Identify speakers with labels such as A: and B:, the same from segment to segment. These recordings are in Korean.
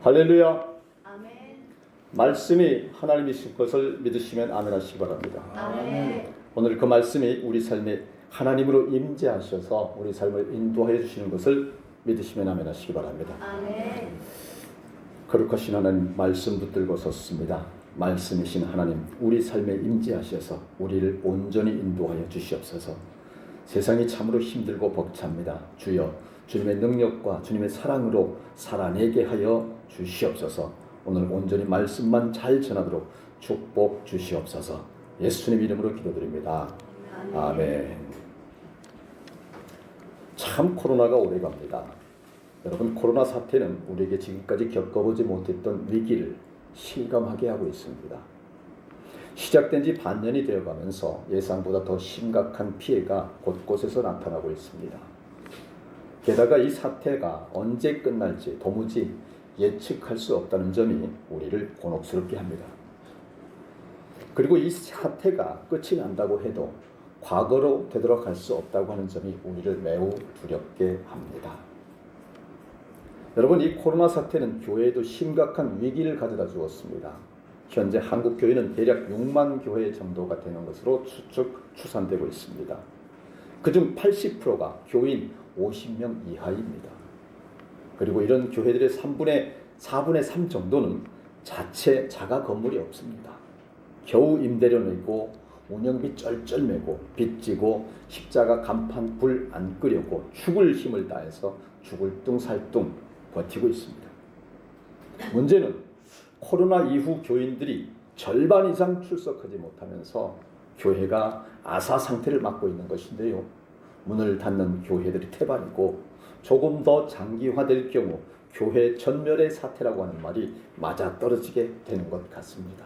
A: 할렐루야.
B: 아멘.
A: 말씀이 하나님이신 것을 믿으시면 아멘 하시기 바랍니다.
B: 아멘.
A: 오늘 그 말씀이 우리 삶에 하나님으로 임재하셔서 우리 삶을 인도하여 주시는 것을 믿으시면 아멘 하시기 바랍니다.
B: 아멘.
A: 거룩하신 하나님 말씀 붙들고 섰습니다. 말씀이신 하나님 우리 삶에 임재하셔서 우리를 온전히 인도하여 주시옵소서. 세상이 참으로 힘들고 벅찹니다. 주여 주님의 능력과 주님의 사랑으로 살아내게 하여 주시옵소서. 오늘 온전히 말씀만 잘 전하도록 축복 주시옵소서. 예수님 이름으로 기도드립니다. 아멘. 참 코로나가 오래 갑니다. 여러분 코로나 사태는 우리에게 지금까지 겪어보지 못했던 위기를 실감하게 하고 있습니다. 시작된 지 반년이 되어가면서 예상보다 더 심각한 피해가 곳곳에서 나타나고 있습니다. 게다가 이 사태가 언제 끝날지 도무지 예측할 수 없다는 점이 우리를 곤혹스럽게 합니다. 그리고 이 사태가 끝이 난다고 해도 과거로 되돌아갈 수 없다고 하는 점이 우리를 매우 두렵게 합니다. 여러분 이 코로나 사태는 교회에도 심각한 위기를 가져다 주었습니다. 현재 한국 교회는 대략 6만 교회 정도가 되는 것으로 추측 추산되고 있습니다. 그중 80%가 교인 50명 이하입니다. 그리고 이런 교회들의 3분의 4분의 3 정도는 자체 자가 건물이 없습니다. 겨우 임대료 내고 운영비 쩔쩔 매고 빚지고 십자가 간판 불 안 끄려고 죽을 힘을 다해서 죽을 뚱살뚱 버티고 있습니다. 문제는 코로나 이후 교인들이 절반 이상 출석하지 못하면서 교회가 아사 상태를 맞고 있는 것인데요. 문을 닫는 교회들이 태반이고 조금 더 장기화될 경우 교회 전멸의 사태라고 하는 말이 맞아 떨어지게 되는 것 같습니다.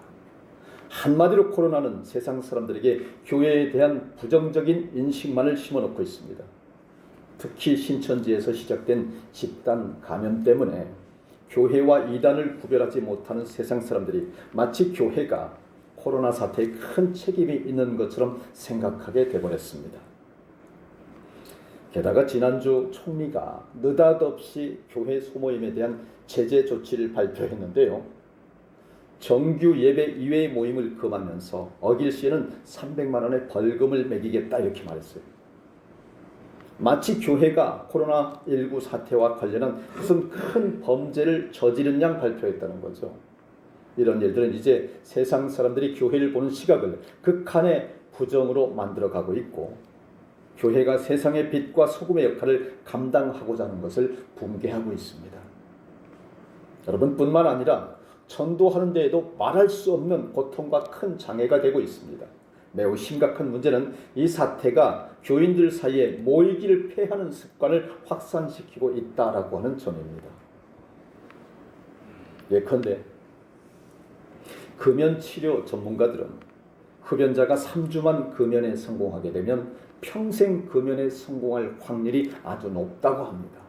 A: 한마디로 코로나는 세상 사람들에게 교회에 대한 부정적인 인식만을 심어놓고 있습니다. 특히 신천지에서 시작된 집단 감염 때문에 교회와 이단을 구별하지 못하는 세상 사람들이 마치 교회가 코로나 사태에 큰 책임이 있는 것처럼 생각하게 되버렸습니다. 게다가 지난주 총리가 느닷없이 교회 소모임에 대한 제재 조치를 발표했는데요. 정규 예배 이외의 모임을 금하면서 어길 시에는 300만 원의 벌금을 매기겠다 이렇게 말했어요. 마치 교회가 코로나19 사태와 관련한 무슨 큰 범죄를 저지른 양 발표했다는 거죠. 이런 일들은 이제 세상 사람들이 교회를 보는 시각을 극한의 부정으로 만들어가고 있고 교회가 세상의 빛과 소금의 역할을 감당하고자 하는 것을 붕괴하고 있습니다. 여러분뿐만 아니라 전도하는 데에도 말할 수 없는 고통과 큰 장애가 되고 있습니다. 매우 심각한 문제는 이 사태가 교인들 사이에 모이기를 패하는 습관을 확산시키고 있다라고 하는 점입니다. 예컨대 금연 치료 전문가들은 흡연자가 3주만 금연에 성공하게 되면 평생 금연에 성공할 확률이 아주 높다고 합니다.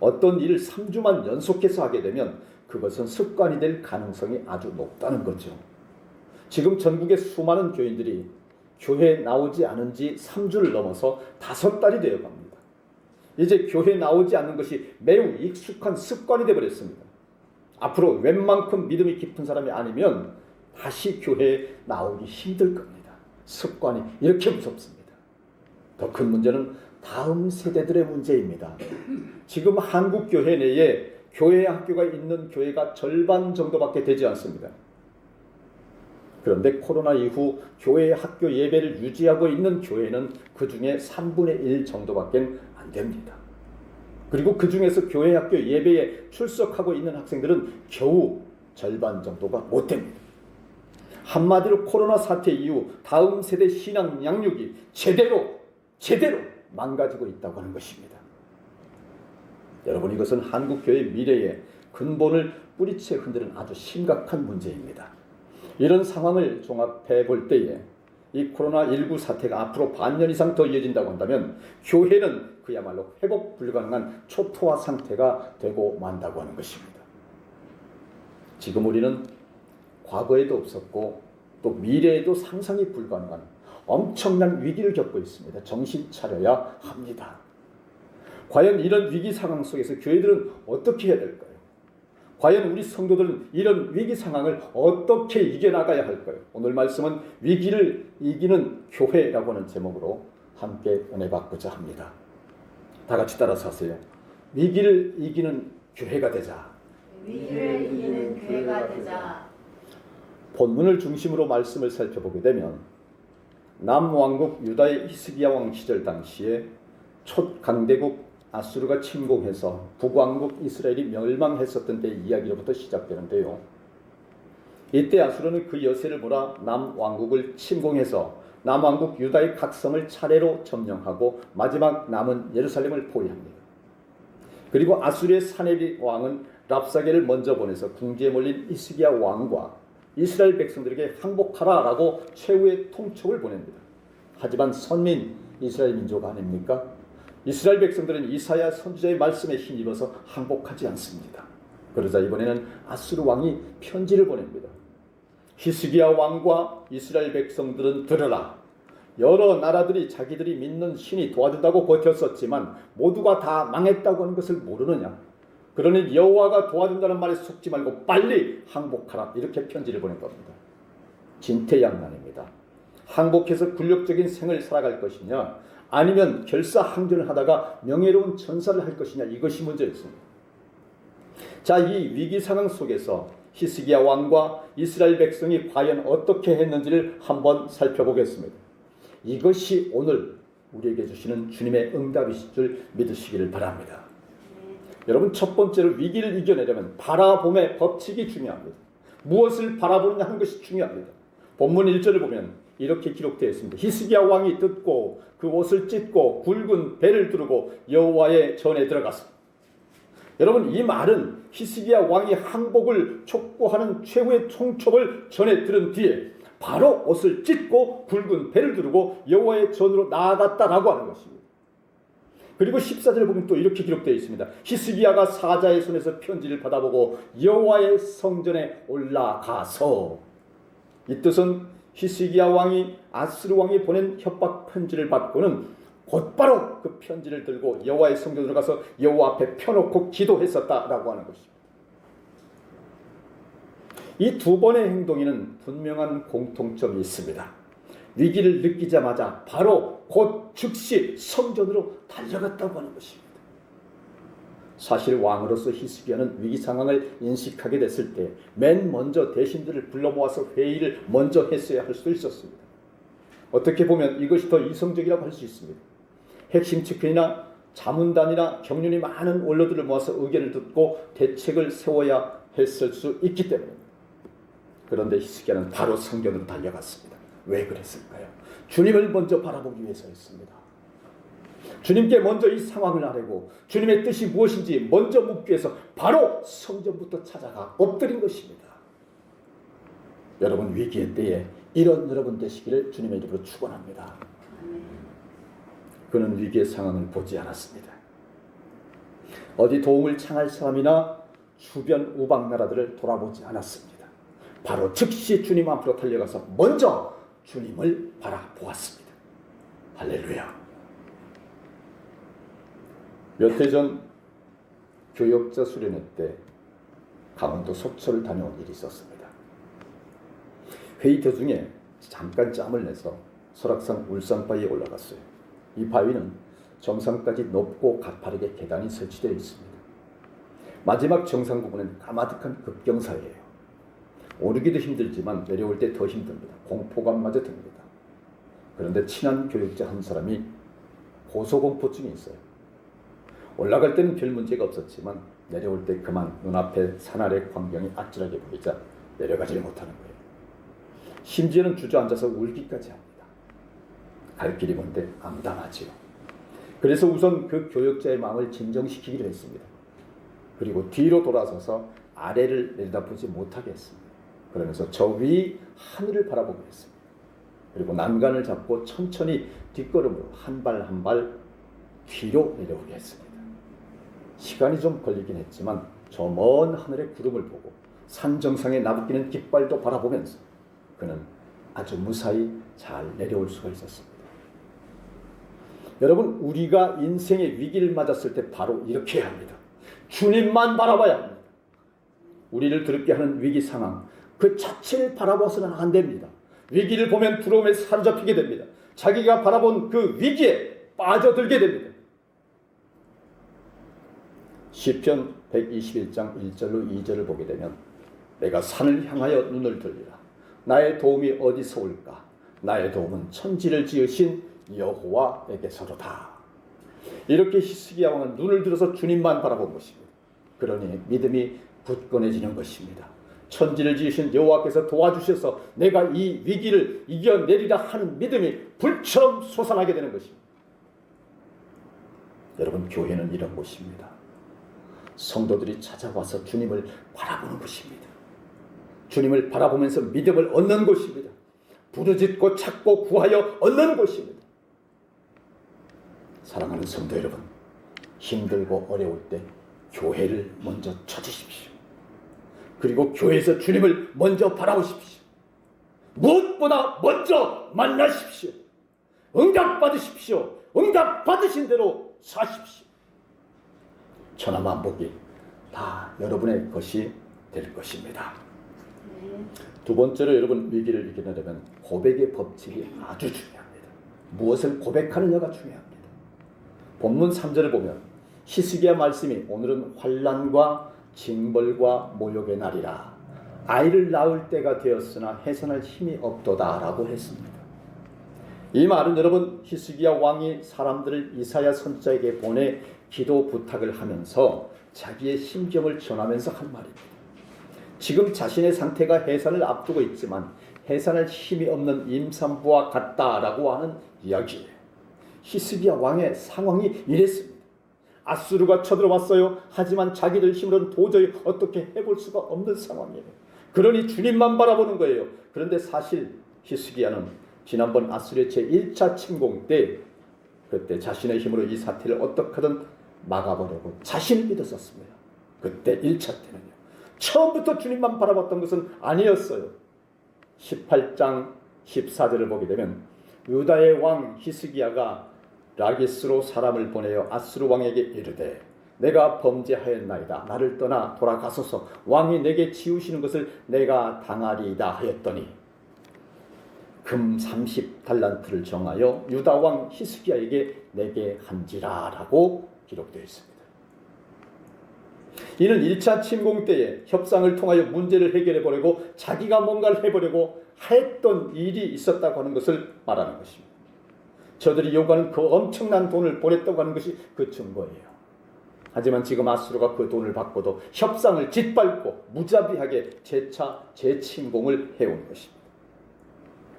A: 어떤 일을 3주만 연속해서 하게 되면 그것은 습관이 될 가능성이 아주 높다는 거죠. 지금 전국의 수많은 교인들이 교회 나오지 않은 지 3주를 넘어서 다섯 달이 되어 갑니다. 이제 교회 나오지 않는 것이 매우 익숙한 습관이 되어 버렸습니다. 앞으로 웬만큼 믿음이 깊은 사람이 아니면 다시 교회에 나오기 힘들 겁니다. 습관이 이렇게 무섭습니다. 더 큰 문제는 다음 세대들의 문제입니다. 지금 한국 교회 내에 교회 학교가 있는 교회가 절반 정도밖에 되지 않습니다. 그런데 코로나 이후 교회 학교 예배를 유지하고 있는 교회는 그 중에 3분의 1 정도밖에 안 됩니다. 그리고 그 중에서 교회 학교 예배에 출석하고 있는 학생들은 겨우 절반 정도가 못 됩니다. 한마디로 코로나 사태 이후 다음 세대 신앙 양육이 제대로 제대로 망가지고 있다고 하는 것입니다. 여러분 이것은 한국 교회의 미래의 근본을 뿌리채 흔드는 아주 심각한 문제입니다. 이런 상황을 종합해 볼 때에 이 코로나19 사태가 앞으로 반년 이상 더 이어진다고 한다면 교회는 그야말로 회복 불가능한 초토화 상태가 되고 만다고 하는 것입니다. 지금 우리는 과거에도 없었고 또 미래에도 상상이 불가능한 엄청난 위기를 겪고 있습니다. 정신 차려야 합니다. 과연 이런 위기 상황 속에서 교회들은 어떻게 해야 될까요? 과연 우리 성도들은 이런 위기 상황을 어떻게 이겨나가야 할까요? 오늘 말씀은 위기를 이기는 교회라고 하는 제목으로 함께 은혜 받고자 합니다. 다 같이 따라서 하세요. 위기를 이기는 교회가 되자.
B: 위기를 이기는 교회가 되자.
A: 본문을 중심으로 말씀을 살펴보게 되면 남왕국 유다의 히스기야 왕 시절 당시에 첫 강대국 아수르가 침공해서 북왕국 이스라엘이 멸망했었던 때 이야기로부터 시작되는데요. 이때 아수르는 그 여세를 몰아 남왕국을 침공해서 남왕국 유다의 각 성을 차례로 점령하고 마지막 남은 예루살렘을 포위합니다. 그리고 아수르의 사네비 왕은 랍사게를 먼저 보내서 궁지에 몰린 이스기야 왕과 이스라엘 백성들에게 항복하라라고 최후의 통촉을 보냅니다. 하지만 선민 이스라엘 민족 아닙니까? 이스라엘 백성들은 이사야 선지자의 말씀에 힘입어서 항복하지 않습니다. 그러자 이번에는 아수르 왕이 편지를 보냅니다. 히스기야 왕과 이스라엘 백성들은 들으라. 여러 나라들이 자기들이 믿는 신이 도와준다고 버텼었지만 모두가 다 망했다고 하는 것을 모르느냐? 그러니 여호와가 도와준다는 말에 속지 말고 빨리 항복하라 이렇게 편지를 보낸 겁니다. 진퇴양난입니다. 항복해서 굴욕적인 생을 살아갈 것이냐 아니면 결사항전을 하다가 명예로운 전사를 할 것이냐 이것이 문제였습니다. 자, 이 위기 상황 속에서 히스기야 왕과 이스라엘 백성이 과연 어떻게 했는지를 한번 살펴보겠습니다. 이것이 오늘 우리에게 주시는 주님의 응답이실 줄 믿으시기를 바랍니다. 여러분 첫 번째로 위기를 이겨내려면 바라봄의 법칙이 중요합니다. 무엇을 바라보느냐 하는 것이 중요합니다. 본문 1절을 보면 이렇게 기록되어 있습니다. 히스기야 왕이 듣고 그 옷을 찢고 굵은 배를 두르고 여호와의 전에 들어갔습니다. 여러분 이 말은 히스기야 왕이 항복을 촉구하는 최후의 총촉을 전해 들은 뒤에 바로 옷을 찢고 굵은 배를 두르고 여호와의 전으로 나아갔다라고 하는 것입니다. 그리고 14절을 보면 또 이렇게 기록되어 있습니다. 히스기야가 사자의 손에서 편지를 받아보고 여호와의 성전에 올라가서 이 뜻은 히스기야 왕이 아스르 왕이 보낸 협박 편지를 받고는 곧바로 그 편지를 들고 여호와의 성전으로 가서 여호와 앞에 펴놓고 기도했었다라고 하는 것입니다. 이 두 번의 행동에는 분명한 공통점이 있습니다. 위기를 느끼자마자 바로 곧 즉시 성전으로 달려갔다고 하는 것입니다. 사실 왕으로서 히스기야는 위기 상황을 인식하게 됐을 때 맨 먼저 대신들을 불러 모아서 회의를 먼저 했어야 할 수도 있었습니다. 어떻게 보면 이것이 더 이성적이라고 할 수 있습니다. 핵심 측근이나 자문단이나 경륜이 많은 원로들을 모아서 의견을 듣고 대책을 세워야 했을 수 있기 때문입니다. 그런데 히스기야는 바로 성전으로 달려갔습니다. 왜 그랬을까요? 주님을 먼저 바라보기 위해서였습니다. 주님께 먼저 이 상황을 아뢰고 주님의 뜻이 무엇인지 먼저 묻기 위해서 바로 성전부터 찾아가 엎드린 것입니다. 여러분 위기의 때에 이런 여러분 되시기를 주님의 이름으로 축원합니다. 그는 위기의 상황을 보지 않았습니다. 어디 도움을 청할 사람이나 주변 우방 나라들을 돌아보지 않았습니다. 바로 즉시 주님 앞으로 달려가서 먼저 주님을 바라보았습니다. 할렐루야. 몇 해 전 교역자 수련회 때 강원도 속초를 다녀온 일이 있었습니다. 회의 도중에 잠깐 짬을 내서 설악산 울산바위에 올라갔어요. 이 바위는 정상까지 높고 가파르게 계단이 설치되어 있습니다. 마지막 정상 부분은 까마득한 급경사예요. 오르기도 힘들지만 내려올 때 더 힘듭니다. 공포감마저 듭니다. 그런데 친한 교육자 한 사람이 고소공포증이 있어요. 올라갈 때는 별 문제가 없었지만 내려올 때 그만 눈앞에 산 아래 광경이 아찔하게 보이자 내려가지 못하는 거예요. 심지어는 주저앉아서 울기까지 합니다. 갈 길이 먼데 암담하지요. 그래서 우선 그 교역자의 마음을 진정시키기로 했습니다. 그리고 뒤로 돌아서서 아래를 내려다보지 못하게 했습니다. 그러면서 저 위 하늘을 바라보고 했습니다. 그리고 난간을 잡고 천천히 뒷걸음으로 한 발 한 발 뒤로 내려오게 했습니다. 시간이 좀 걸리긴 했지만 저 먼 하늘의 구름을 보고 산 정상에 나부끼는 깃발도 바라보면서 그는 아주 무사히 잘 내려올 수가 있었습니다. 여러분 우리가 인생의 위기를 맞았을 때 바로 이렇게 해야 합니다. 주님만 바라봐야 합니다. 우리를 두렵게 하는 위기 상황 그 자체를 바라봐서는 안 됩니다. 위기를 보면 두려움에 사로잡히게 됩니다. 자기가 바라본 그 위기에 빠져들게 됩니다. 시편 121장 1절로 2절을 보게 되면 내가 산을 향하여 눈을 들리라 나의 도움이 어디서 올까 나의 도움은 천지를 지으신 여호와에게서로다 이렇게 히스기야 왕은 눈을 들어서 주님만 바라본 것입니다 그러니 믿음이 굳건해지는 것입니다 천지를 지으신 여호와께서 도와주셔서 내가 이 위기를 이겨내리라 하는 믿음이 불처럼 솟아나게 되는 것입니다 여러분 교회는 이런 곳입니다 성도들이 찾아와서 주님을 바라보는 것입니다. 주님을 바라보면서 믿음을 얻는 곳입니다. 부르짖고 찾고 구하여 얻는 곳입니다. 사랑하는 성도 여러분, 힘들고 어려울 때 교회를 먼저 찾으십시오. 그리고 교회에서 주님을 먼저 바라보십시오. 무엇보다 먼저 만나십시오. 응답 받으십시오. 응답 받으신 대로 사십시오. 천하만 복이 다 여러분의 것이 될 것입니다.
B: 네.
A: 두 번째로 여러분 위기를 이겨내려면 고백의 법칙이 아주 중요합니다. 무엇을 고백하느냐가 중요합니다. 본문 3절을 보면 히스기야 말씀이 오늘은 환란과 징벌과 모욕의 날이라 아이를 낳을 때가 되었으나 해산할 힘이 없도다라고 했습니다. 이 말은 여러분 히스기야 왕이 사람들을 이사야 선자에게 보내 기도 부탁을 하면서 자기의 심정을 전하면서 한 말입니다. 지금 자신의 상태가 해산을 앞두고 있지만 해산할 힘이 없는 임산부와 같다라고 하는 이야기예요. 히스기야 왕의 상황이 이랬습니다. 아수르가 쳐들어왔어요. 하지만 자기들 힘으로는 도저히 어떻게 해볼 수가 없는 상황이에요. 그러니 주님만 바라보는 거예요. 그런데 사실 히스기야는 지난번 아수르의 제1차 침공 때 그때 자신의 힘으로 이 사태를 어떻게든 막아보려고 자신을 믿었었습니다. 그때 1차 때는요. 처음부터 주님만 바라봤던 것은 아니었어요. 18장 14절을 보게 되면 유다의 왕 히스기야가 라기스로 사람을 보내어 아스루 왕에게 이르되 내가 범죄하였나이다 나를 떠나 돌아가소서 왕이 내게 지우시는 것을 내가 당하리이다 하였더니 금 30달란트를 정하여 유다 왕 히스기야에게 내게 한지라라고 기록되어 있습니다. 이는 1차 침공 때에 협상을 통하여 문제를 해결해 보려고 자기가 뭔가를 해 보려고 했던 일이 있었다고 하는 것을 말하는 것입니다. 저들이 요구하는 그 엄청난 돈을 보냈다고 하는 것이 그 증거예요. 하지만 지금 아수르가 그 돈을 받고도 협상을 짓밟고 무자비하게 재차 재침공을 해온 것입니다.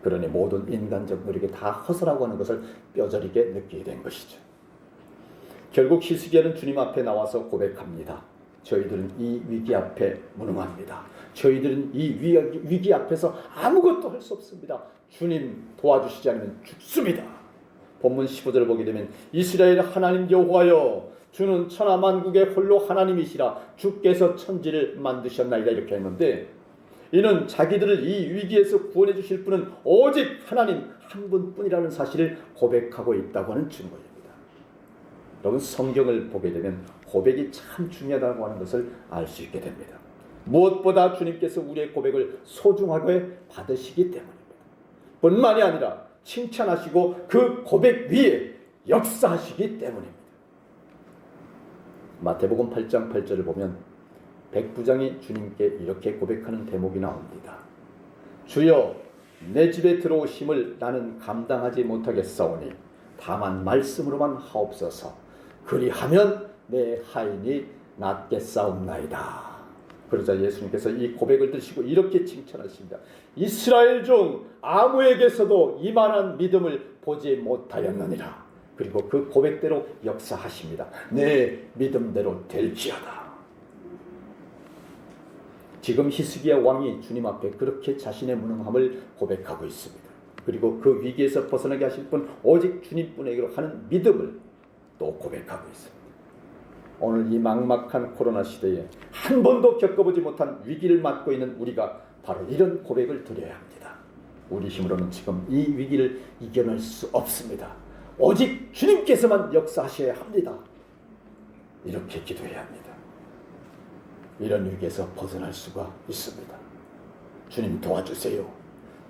A: 그러니 모든 인간적 노력이 다 허술하고 하는 것을 뼈저리게 느끼게 된 것이죠. 결국 히스기야는 주님 앞에 나와서 고백합니다. 저희들은 이 위기 앞에 무능합니다. 저희들은 이 위- 위기 앞에서 아무것도 할 수 없습니다. 주님 도와주시지 않으면 죽습니다. 본문 15절을 보게 되면 이스라엘 하나님 여호와여 주는 천하 만국의 홀로 하나님이시라 주께서 천지를 만드셨나이다 이렇게 했는데 이는 자기들을 이 위기에서 구원해 주실 분은 오직 하나님 한 분뿐이라는 사실을 고백하고 있다고 하는 증거입니다. 여러분 성경을 보게 되면 고백이 참 중요하다고 하는 것을 알 수 있게 됩니다. 무엇보다 주님께서 우리의 고백을 소중하게 받으시기 때문입니다. 뿐만이 아니라 칭찬하시고 그 고백 위에 역사하시기 때문입니다. 마태복음 8장 8절을 보면 백부장이 주님께 이렇게 고백하는 대목이 나옵니다. 주여 내 집에 들어오심을 나는 감당하지 못하겠사오니 다만 말씀으로만 하옵소서 그리하면 내 하인이 낫겠사옵나이다. 그러자 예수님께서 이 고백을 드시고 이렇게 칭찬하십니다. 이스라엘 중 아무에게서도 이만한 믿음을 보지 못하였느니라. 그리고 그 고백대로 역사하십니다. 내 믿음대로 될지어다. 지금 히스기야 왕이 주님 앞에 그렇게 자신의 무능함을 고백하고 있습니다. 그리고 그 위기에서 벗어나게 하실 분 오직 주님뿐에게로 하는 믿음을 또 고백하고 있습니다. 오늘 이 막막한 코로나 시대에 한 번도 겪어보지 못한 위기를 맞고 있는 우리가 바로 이런 고백을 드려야 합니다. 우리 힘으로는 지금 이 위기를 이겨낼 수 없습니다. 오직 주님께서만 역사하셔야 합니다. 이렇게 기도해야 합니다. 이런 위기에서 벗어날 수가 있습니다. 주님 도와주세요.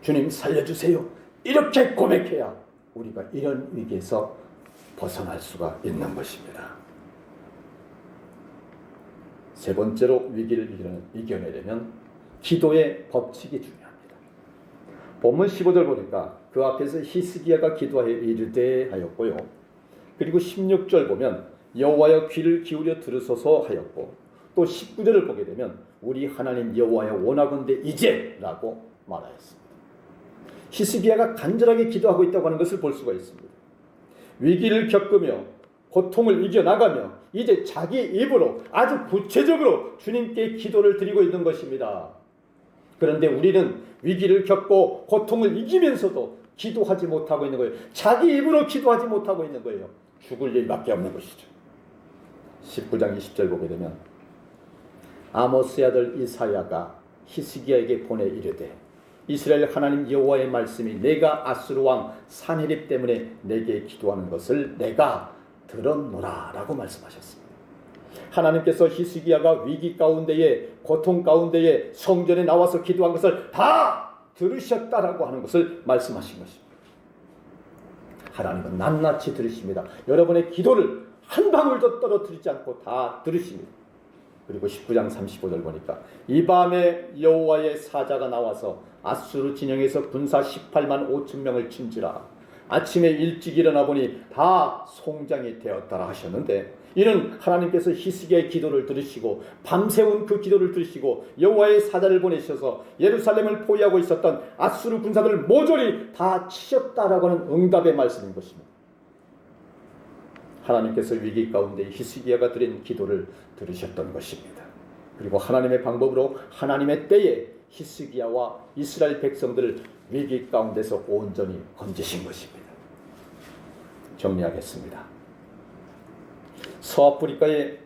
A: 주님 살려주세요. 이렇게 고백해야 우리가 이런 위기에서 벗어날 수가 있는 것입니다. 세 번째로 위기를 이겨내- 이겨내려면 기도의 법칙이 중요합니다. 본문 15절 보니까 그 앞에서 히스기야가 기도하여 이르되 하였고요. 그리고 16절 보면 여호와여 귀를 기울여 들으소서 하였고 또 19절을 보게 되면 우리 하나님 여호와여 원하건대 이제라고 말하였습니다. 히스기야가 간절하게 기도하고 있다고 하는 것을 볼 수가 있습니다. 위기를 겪으며 고통을 이겨나가며 이제 자기 입으로 아주 구체적으로 주님께 기도를 드리고 있는 것입니다. 그런데 우리는 위기를 겪고 고통을 이기면서도 기도하지 못하고 있는 거예요. 자기 입으로 기도하지 못하고 있는 거예요. 죽을 일밖에 없는 것이죠. 19장 20절 보게 되면 아모스의 아들 이사야가 히스기야에게 보내 이르되 이스라엘 하나님 여호와의 말씀이 내가 아수르 왕 산헤립 때문에 내게 기도하는 것을 내가 들었노라라고 말씀하셨습니다. 하나님께서 히스기야가 위기 가운데에 고통 가운데에 성전에 나와서 기도한 것을 다 들으셨다라고 하는 것을 말씀하신 것입니다. 하나님은 낱낱이 들으십니다. 여러분의 기도를 한 방울도 떨어뜨리지 않고 다 들으십니다. 그리고 19장 35절 보니까 이 밤에 여호와의 사자가 나와서 아수르 진영에서 군사 18만 5천 명을 친지라 아침에 일찍 일어나 보니 다 송장이 되었다라 하셨는데 이는 하나님께서 히스기야의 기도를 들으시고 밤새운 그 기도를 들으시고 여호와의 사자를 보내셔서 예루살렘을 포위하고 있었던 아수르 군사들을 모조리 다 치셨다라고 하는 응답의 말씀인 것입니다. 하나님께서 위기 가운데 히스기야가 드린 기도를 들으셨던 것입니다. 그리고 하나님의 방법으로 하나님의 때에 히스기야와 이스라엘 백성들을 위기 가운데서 온전히 건지신 것입니다. 정리하겠습니다. 서아프리카에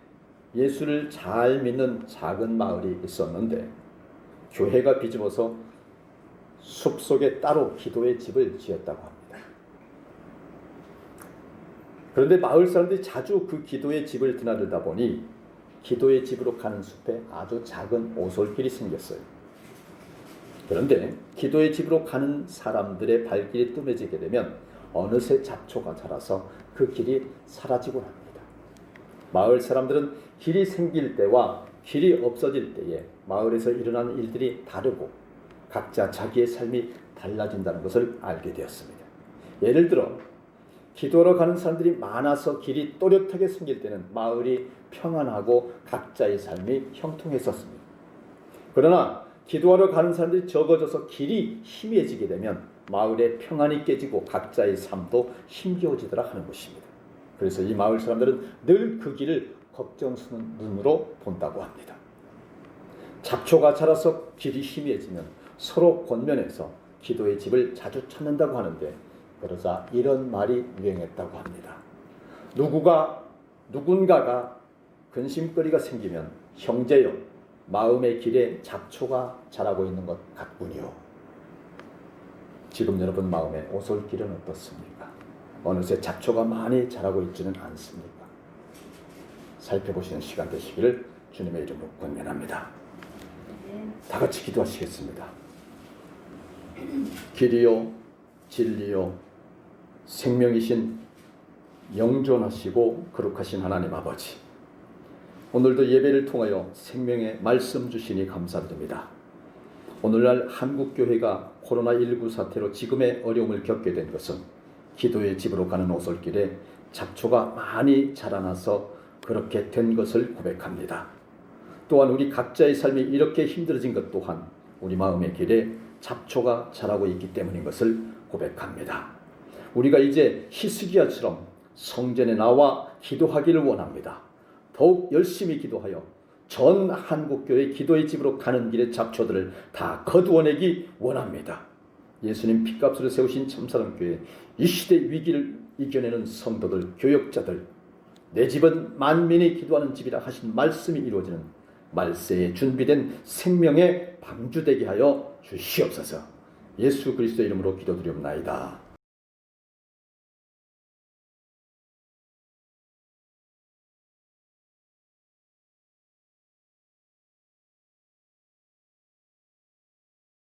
A: 예수를 잘 믿는 작은 마을이 있었는데 교회가 비집어서 숲속에 따로 기도의 집을 지었다고 합니다. 그런데 마을 사람들이 자주 그 기도의 집을 드나들다 보니 기도의 집으로 가는 숲에 아주 작은 오솔길이 생겼어요. 그런데 기도의 집으로 가는 사람들의 발길이 뜸해지게 되면 어느새 잡초가 자라서 그 길이 사라지곤 합니다. 마을 사람들은 길이 생길 때와 길이 없어질 때에 마을에서 일어나는 일들이 다르고 각자 자기의 삶이 달라진다는 것을 알게 되었습니다. 예를 들어 기도하러 가는 사람들이 많아서 길이 또렷하게 생길 때는 마을이 평안하고 각자의 삶이 형통했었습니다. 그러나 기도하러 가는 사람들이 적어져서 길이 희미해지게 되면 마을의 평안이 깨지고 각자의 삶도 힘겨워지더라 하는 것입니다. 그래서 이 마을 사람들은 늘 그 길을 걱정스러운 눈으로 본다고 합니다. 잡초가 자라서 길이 희미해지면 서로 권면해서 기도의 집을 자주 찾는다고 하는데 그러자 이런 말이 유행했다고 합니다. 누구가 누군가가 근심거리가 생기면 형제여 마음의 길에 잡초가 자라고 있는 것 같군요. 지금 여러분 마음의 오솔 길은 어떻습니까? 어느새 잡초가 많이 자라고 있지는 않습니까? 살펴보시는 시간 되시기를 주님의 이름으로 권면합니다. 다 같이 기도하시겠습니다. 길이요, 진리요, 생명이신 영존하시고 거룩하신 하나님 아버지. 오늘도 예배를 통하여 생명의 말씀 주시니 감사드립니다. 오늘날 한국 교회가 코로나19 사태로 지금의 어려움을 겪게 된 것은 기도의 집으로 가는 오솔길에 잡초가 많이 자라나서 그렇게 된 것을 고백합니다. 또한 우리 각자의 삶이 이렇게 힘들어진 것 또한 우리 마음의 길에 잡초가 자라고 있기 때문인 것을 고백합니다. 우리가 이제 히스기야처럼 성전에 나와 기도하기를 원합니다. 더욱 열심히 기도하여 전 한국교회 기도의 집으로 가는 길의 잡초들을 다 거두어내기 원합니다. 예수님 핏값으로 세우신 참사랑교회 이 시대 위기를 이겨내는 성도들, 교역자들 내 집은 만민이 기도하는 집이라 하신 말씀이 이루어지는 말세에 준비된 생명의 방주되게 하여 주시옵소서. 예수 그리스도 이름으로 기도드리옵나이다.